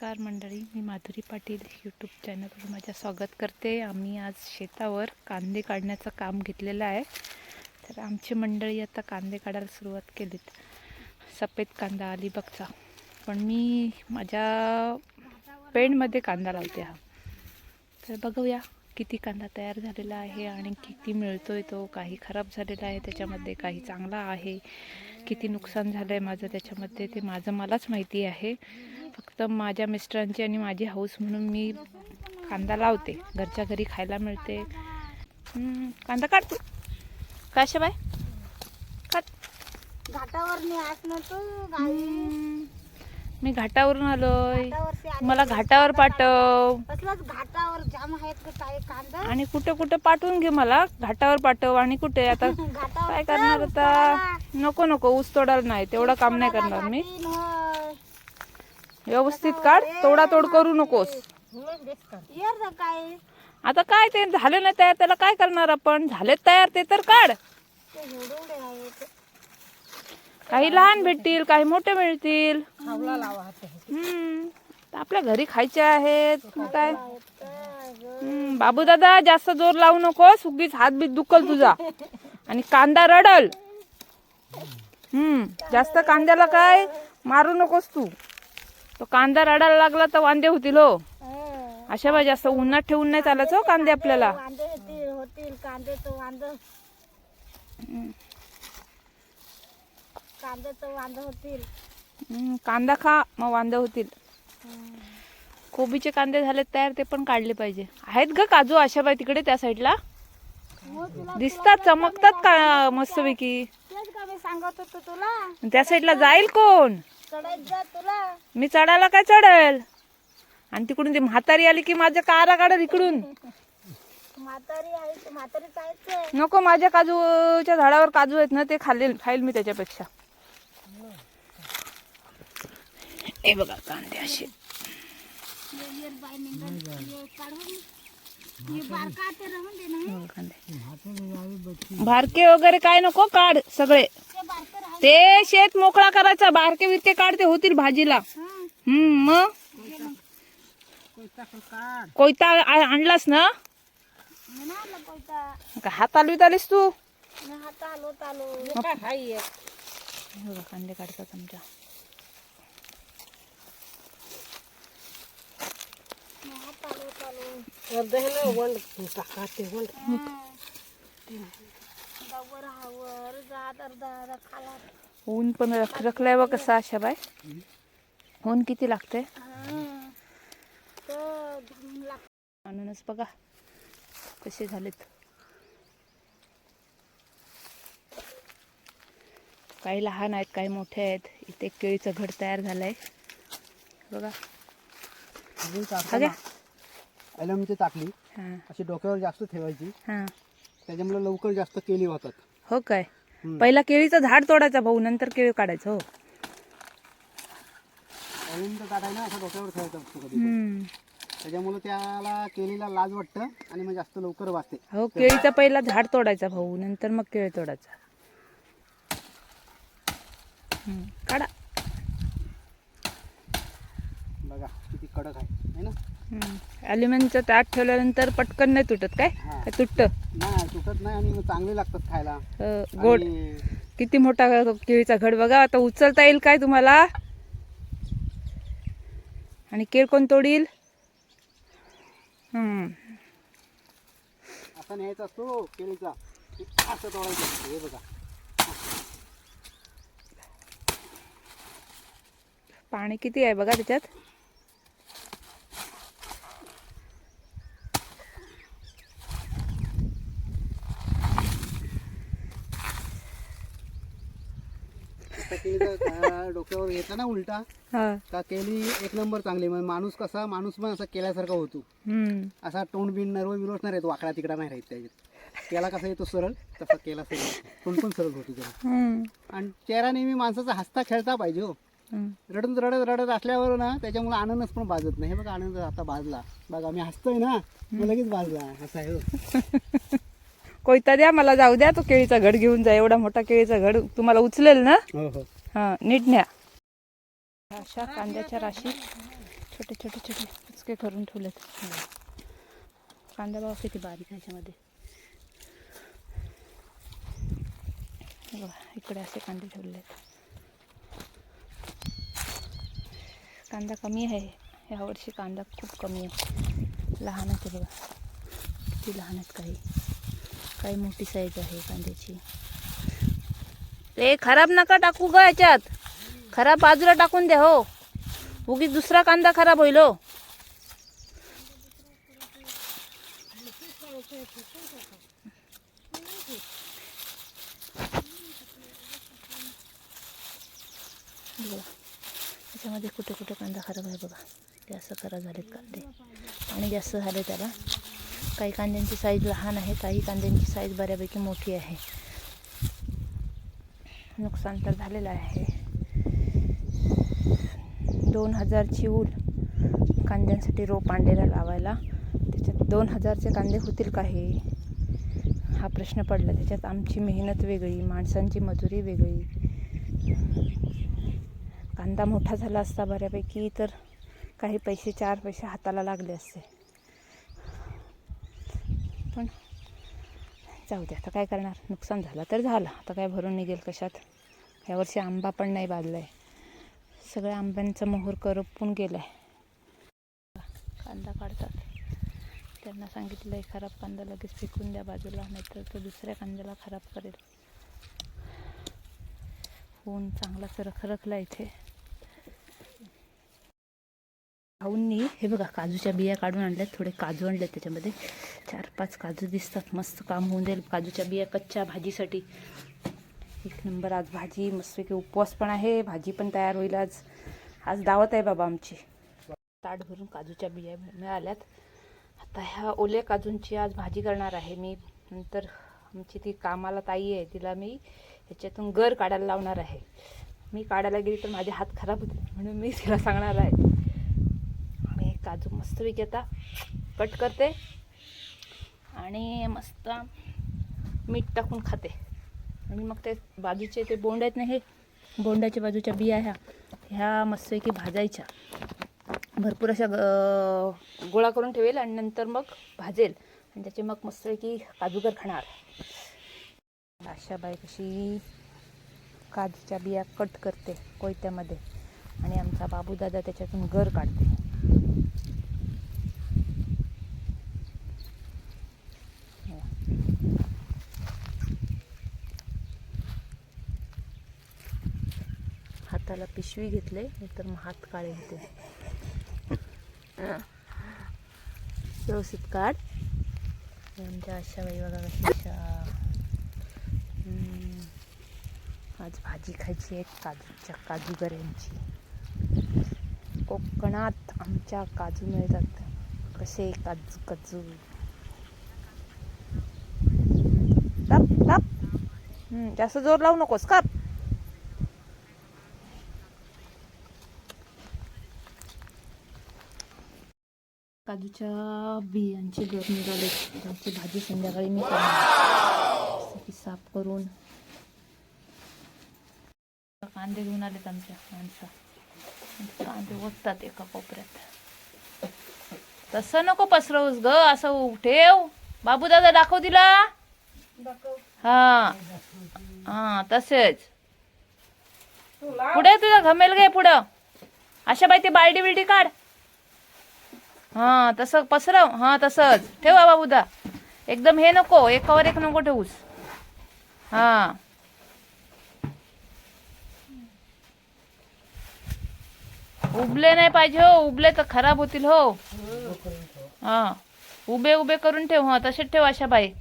नमस्कार मंडळी मी माधुरी पाटील यूट्यूब चॅनलवर माझ्या स्वागत करते. आम्ही आज शेतावर कांदे काढण्याचं काम घेतलेलं आहे. तर आमची मंडळी आता कांदे काढायला सुरुवात केलीत. सफेद कांदा अलिबागचा पण मी माझ्या पेंडमध्ये कांदा लावते हा. तर बघूया किती कांदा तयार झालेला आहे आणि किती मिळतोय तो. काही खराब झालेला आहे त्याच्यामध्ये काही चांगला आहे. किती नुकसान झालं आहे माझं त्याच्यामध्ये ते माझं मलाच माहिती आहे. फक्त माझ्या मिस्टरांची आणि माझी हाऊस म्हणून मी कांदा लावते. घरच्या घरी खायला मिळते. कांदा काढ तू. काय बाय. काढ. घाटावर मी घाटावरून आलोय. मला घाटावर पाठव. घाटावर जाम कांदा. आणि कुठे कुठे पाठवून घे मला. घाटावर पाठव आणि कुठे आता काय करणार आता? नको नको. ऊस तोडायला नाही. तेवढं काम नाही करणार मी. व्यवस्थित काढ तोडातोड करू नकोस. काय? आता काय ते झाले नाही तयार त्याला काय करणार आपण? झाले तयार ते तर काढ. काही लहान भेटतील काही मोठे मिळतील. हम्म. आपल्या घरी खायचे आहेत. काय? बाबू दादा जास्त जोर लावू नकोस. उगीच हात बीत दुखल तुझा. आणि कांदा रडल. हम्म. जास्त कांद्याला काय? मारू नकोस तू. तो कांदा रडायला लागला तर वांदे होतील हो. अशा बाय जास्त उन्हात ठेवून नाही चालायचं हो कांदे आपल्याला. होतील वांद. वांद कांदा खा मग वांदे होतील. कोबीचे कांदे झालेत तयार ते पण काढले पाहिजे. आहेत ग काजू आशाबाई तिकडे त्या साईडला? हो दिसतात चमकतात का? मस्तपैकी? त्या साईडला जाईल कोण? जा तुला. मी चढायला काय चढेल? आणि तिकडून ती म्हातारी आली की माझ्या कारा काढल इकडून. म्हातारी आहे म्हातारी जायचंय नको माझ्या काजूच्या झाडावर काजू आहेत ना ते खाल्ले खाईल मी त्याच्यापेक्षा. हे बघा कांदे असे. बारका वगैरे काय नको काढ सगळे. ते शेत मोकळा करायचा बारके बिरके काढते होतील भाजीला. हम्म मग? कोयता आणलास ना? का हात आलवीत आलीस तू? मी हात आलो चालू हे बघा कांदे काढतात आमच्या जात अर्धा अर्धा खाला. ऊन पण रख रखलाय बघ कसा अशा बाय ऊन किती लागते हं. म्हणूनच बघा कसे झालेत. काही लहान आहेत काही मोठे आहेत. इथे केळीचं घड तयार झालंय. बघा. हा टाकली. हा. अशी डोक्यावर जास्त ठेवायची. हा. त्याच्यामुळे लवकर जास्त केली होतात हो काय? हम्म. पहिला केळीचं झाड तोडायचा भाऊ नंतर केळी काढायचं हो. ॲलमचं टाकायला असं डोक्यावर ठेवायचं असतं कधी हम्म. त्याच्यामुळे त्याला केलीला लाज वाटतं आणि मग जास्त लवकर वाचते हो केळीचा पहिला झाड तोडायचा भाऊ नंतर मग केळी तोडायचा. हम्म, काढा बघा किती कडक आहे है ना? अल्युमिनियमचं ताट ठेवल्यानंतर पटकन नाही तुटत काय? हा. काय तुटतं. नाही तुटत नाही आणि चांगले लागतात खायला. अ, गोड. आणि किती मोठा केळीचा घड बघा आता उचलता येईल काय तुम्हाला? आणि केळ कोण तोडील? हम्म. असा न्यायचा असतो केळीचा. असं तोडायचं असतं हे बघा. पाणी किती आहे बघा त्याच्यात? केळीचा डोक्यावर घेतला ना उलटा? हा. का केली? एक नंबर चांगली. मग माणूस कसा? माणूस पण असा केल्यासारखा होतो. हम्म. असा तोंड बिन नर्व विरोध नाही राहत वाकडा तिकडा नाही राहत त्याच्यात. केला कसा येतो? सरळ. तसा केला सरळ. तोंड पण सरळ होतो त्याला हम्म. आणि चेहरा नेहमी माणसाचा हसता खेळता पाहिजे हो. हम्म. रडत रडत रडत असल्यावर ना त्याच्यामुळे आनंदच पण बाजत नाही. हे बघा आनंद आता बाजला बघा मी हसतोय ना. मग लगेच बाजला असा आहे हो. कोयता द्या मला जाऊ द्या तो केळीचा घड घेऊन जा एवढा मोठा केळीचा घड तुम्हाला उचलेल ना? हो हो. हा नीट न्या. अशा कांद्याच्या राशी छोटे छोटे छोटे पुचके करून ठेवलेत. कांदा बघा किती बारीक आहे याच्यामध्ये. हे बघा इकडे असे कांदे ठेवले आहेत कांदा कमी आहे. यावर्षी कांदा खूप कमी आहे. लहान आहे ते बघा. किती लहान आहेत काही. काही मोठी साईज आहे कांद्याची. ते खराब नका टाकू ग याच्यात. खराब बाजूला टाकून द्या हो. उगीच दुसरा कांदा खराब होईल हो. त्याच्यामध्ये कुठे कुठे कांदा खराब आहे बघा. ते असं खराब झालेत कांदे. आणि जास्त झाले त्याला. काही कांद्यांची साईज लहान आहे काही कांद्यांची साईज बऱ्यापैकी मोठी आहे. नुकसान तर झालेलं आहे. दोन हजारची ऊल कांद्यांसाठी रोप आणलेला लावायला. त्याच्यात दोन हजारचे कांदे होतील का हे? हा प्रश्न पडला. त्याच्यात आमची मेहनत वेगळी माणसांची मजुरी वेगळी. कांदा मोठा झाला असता बऱ्यापैकी तर काही पैसे चार पैसे हाताला लागले असते. पण जाऊ दे आता काय करणार? नुकसान झालं तर झालं. आता काय भरून निघेल कशात? यावर्षी आंबा पण नाही बाजला आहे सगळ्या आंब्यांचा मोहर करपून गेला आहे कांदा काढतात. त्यांना सांगितलं आहे खराब कांदा लगेच फेकून द्या बाजूला नाहीतर तो दुसऱ्या कांद्याला खराब करेल. ऊन चांगलाच रखरखला इथे. भाऊंनी हे बघा काजूच्या बिया काढून आणल्यात थोडे काजू आणले त्याच्यामध्ये. चार पाच काजू दिसतात मस्त काम होऊन जाईल काजूच्या बिया कच्च्या भाजीसाठी. एक नंबर आज भाजी मस्तपैकी उपवास पण आहे. भाजी पण तयार होईल आज. आज दावत आहे बाबा आमची. ताट भरून काजूच्या बिया मिळाल्यात. आता ह्या ओल्या काजूंची आज भाजी करणार आहे मी. नंतर आमची ती कामाला ताई आहे तिला मी ह्याच्यातून गर काढायला लावणार आहे. मी काढायला गेली तर माझे हात खराब होते म्हणून मी तिला सांगणार आहे. काजू मस्तपैकी आता कट करते. आणि मस्त मीठ टाकून खाते. आणि मग ते बाजूचे ते बोंड आहेत ना हे बोंडाच्या बाजूच्या बिया ह्या ह्या मस्तपैकी भाजायच्या. भरपूर अशा गोळा करून ठेवेल आणि नंतर मग भाजेल. आणि त्याचे मग मस्तपैकी काजूगर खाणार. अशा बाई कशी काजूच्या बिया कट करते कोयत्यामध्ये. आणि आमचा बाबूदादा त्याच्यातून गर काढते. हाताला पिशवी घेतले नाहीतर मग हात काळे होते. व्यवस्थित काढ. म्हणजे आमच्या आशाबाई बघा आज भाजी खायची आहे काजूच्या काजूगऱ्यांची कोकणात आमच्या काजू मिळतात. कसे काजू काजू. टप टप जास्त जोर लावू नकोस काप. काजूच्या बियांचे गर निघाले. त्यांची भाजी संध्याकाळी मी मस्तपैकी साफ करून. कांदे घेऊन आलेत आमच्या माणसा. कांदे ओततात एका कोपऱ्यात. तसं नको पसरवूस ग असं ठेव. बाबू दादा दाखव तिला. हा. हा तसेच. पुढे तुझा घमेल गे पुढं. अशा बाई ते बालडी बिल्डी काढ. हा तसं पसरव. हा तसंच. ठेवा बाबूदा एकदम हे नको एकावर एक नको ठेवूस. हा. उबले नाही पाहिजे हो उबले तर खराब होतील हो. हा. उभे उभे करून ठेव. हा तसेच ठेव अशा बाई